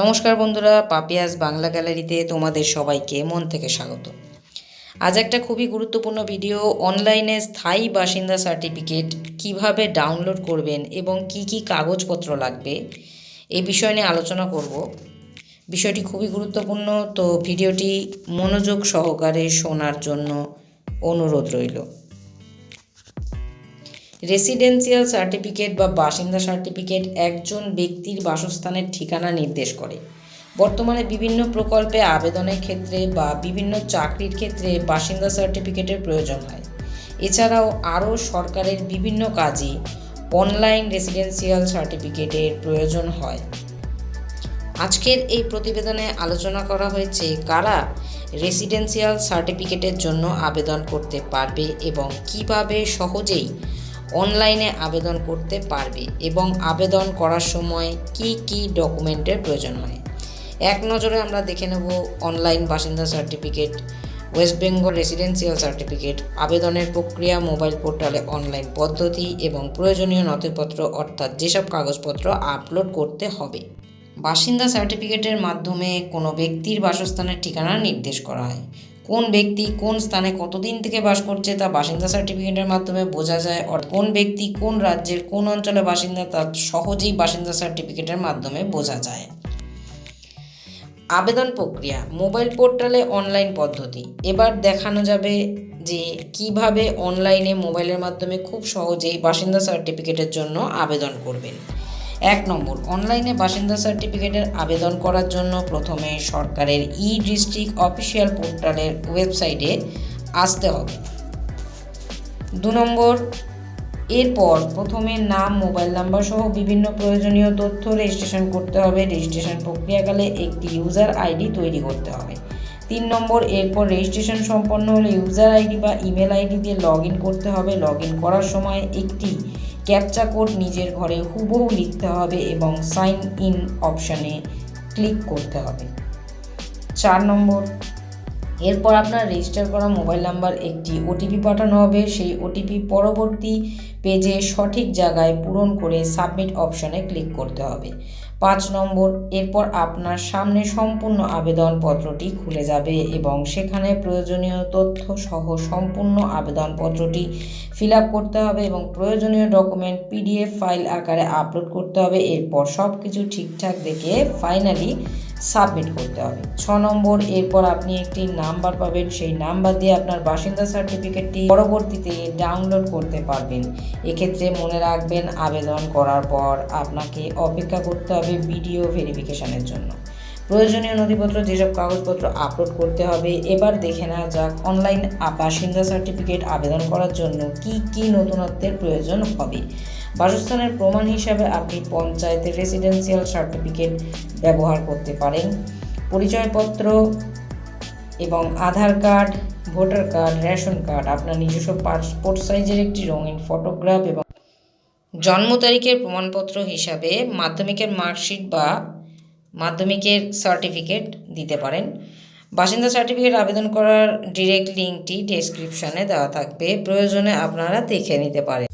নমস্কার বন্ধুরা, পাপিয়াস বাংলা গ্যালারিতে তোমাদের সবাইকে মন থেকে স্বাগত। আজ একটা খুবই গুরুত্বপূর্ণ ভিডিও, অনলাইনে স্থায়ী বাসিন্দা সার্টিফিকেট কীভাবে ডাউনলোড করবেন এবং কি কি কাগজপত্র লাগবে, এই বিষয় নিয়ে আলোচনা করব। বিষয়টি খুবই গুরুত্বপূর্ণ, তো ভিডিওটি মনোযোগ সহকারে শোনার জন্য অনুরোধ রইল। রেসিডেন্সিয়াল সার্টিফিকেট বা বাসিন্দা সার্টিফিকেট একজন ব্যক্তির বাসস্থানের ঠিকানা নির্দেশ করে। বর্তমানে বিভিন্ন প্রকল্পে আবেদনের ক্ষেত্রে বা বিভিন্ন চাকরির ক্ষেত্রে বাসিন্দা সার্টিফিকেটের প্রয়োজন হয়। এছাড়াও আরও সরকারের বিভিন্ন কাজে অনলাইন রেসিডেন্সিয়াল সার্টিফিকেটের প্রয়োজন হয়। আজকের এই প্রতিবেদনে আলোচনা করা হয়েছে কারা রেসিডেন্সিয়াল সার্টিফিকেটের জন্য আবেদন করতে পারবে এবং কীভাবে সহজেই অনলাইনে আবেদন করতে পারবে এবং আবেদন করার সময় কি কি ডকুমেন্টের প্রয়োজন হয়? এক নজরে আমরা দেখে নেব অনলাইন বাসিন্দা certificate, west Bengal residential certificate, আবেদনের প্রক্রিয়া, মোবাইল পোর্টালে অনলাইন পদ্ধতি এবং প্রয়োজনীয় নথিপত্র অর্থাৎ যেসব কাগজপত্র আপলোড করতে হবে। বাসিন্দা সার্টিফিকেটের মাধ্যমে কোনো ব্যক্তির বাসস্থানের ঠিকানা নির্দেশ করা হয়। কোন ব্যক্তি কোন স্থানে কতদিন থেকে বাস করছে তা বাসিন্দা সার্টিফিকেটের মাধ্যমে বোঝা যায়, আর কোন ব্যক্তি কোন রাজ্যের কোন অঞ্চলে বাসিন্দা তা সহজেই বাসিন্দা সার্টিফিকেটের মাধ্যমে বোঝা যায়। আবেদন প্রক্রিয়া, মোবাইল পোর্টালে অনলাইন পদ্ধতি। এবার দেখানো যাবে যে কীভাবে অনলাইনে মোবাইলের মাধ্যমে খুব সহজেই বাসিন্দা সার্টিফিকেটের জন্য আবেদন করবেন। এক নম্বর, অনলাইনে বাসিন্দা সার্টিফিকেটের আবেদন করার জন্য প্রথমে সরকারের ই ডিস্ট্রিক্ট অফিসিয়াল পোর্টালের ওয়েবসাইটে আসতে হবে। দু নম্বর, এরপর প্রথমে নাম, মোবাইল নাম্বার সহ বিভিন্ন প্রয়োজনীয় তথ্য রেজিস্ট্রেশন করতে হবে। রেজিস্ট্রেশন প্রক্রিয়াকালে একটি ইউজার আইডি তৈরি করতে হবে। তিন নম্বর, এরপর রেজিস্ট্রেশন সম্পন্ন হলে ইউজার আইডি বা ইমেল আইডি দিয়ে লগ করতে হবে। লগ করার সময় একটি ক্যাপচা কোড নিজের ঘরে হুবহু লিখতে হবে এবং সাইন ইন অপশানে ক্লিক করতে হবে। চার নম্বর এরপর আপনার রেজিস্টার করা মোবাইল নাম্বার একটি ওটিপি পাঠানো হবে। সেই ওটিপি পরবর্তী পেজে সঠিক জায়গায় পূরণ করে সাবমিট অপশনে ক্লিক করতে হবে। পাঁচ নম্বর, এরপর আপনার সামনে সম্পূর্ণ আবেদনপত্রটি খুলে যাবে এবং সেখানে প্রয়োজনীয় তথ্য সহ সম্পূর্ণ আবেদনপত্রটি ফিল করতে হবে এবং প্রয়োজনীয় ডকুমেন্ট পিডিএফ ফাইল আকারে আপলোড করতে হবে। এরপর সব কিছু ঠিকঠাক দেখে ফাইনালি সাবমিট করতে হবে। ছ নম্বর, এরপর আপনি একটি নাম্বার পাবেন। সেই নাম্বার দিয়ে আপনার বাসিন্দা সার্টিফিকেটটি পরবর্তীতে ডাউনলোড করতে পারবেন। এক্ষেত্রে মনে রাখবেন, আবেদন করার পর আপনাকে অপেক্ষা করতে হবে ভিডিও ভেরিফিকেশনের জন্য। প্রয়োজনীয় নথিপত্র, যেসব কাগজপত্র আপলোড করতে হবে, এবার দেখে নেওয়া যাক অনলাইন বাসিন্দা সার্টিফিকেট আবেদন করার জন্য কি কি নতুনত্বের প্রয়োজন হবে। বাসস্থানের প্রমাণ হিসাবে আপনি পঞ্চায়েতের রেসিডেন্সিয়াল সার্টিফিকেট ব্যবহার করতে পারেন। পরিচয়পত্র এবং Aadhaar card, voter card, ration card, আপনার নিজস্ব পাসপোর্ট সাইজের একটি রঙিন ফটোগ্রাফ এবং জন্ম তারিখের প্রমাণপত্র হিসাবে মাধ্যমিকের মার্কশিট বা মাধ্যমিকের সার্টিফিকেট দিতে পারেন। বাসিন্দা সার্টিফিকেট আবেদন করার ডিরেক্ট লিঙ্কটি ডেসক্রিপশানে দেওয়া থাকবে। প্রয়োজনে আপনারা দেখে নিতে পারেন।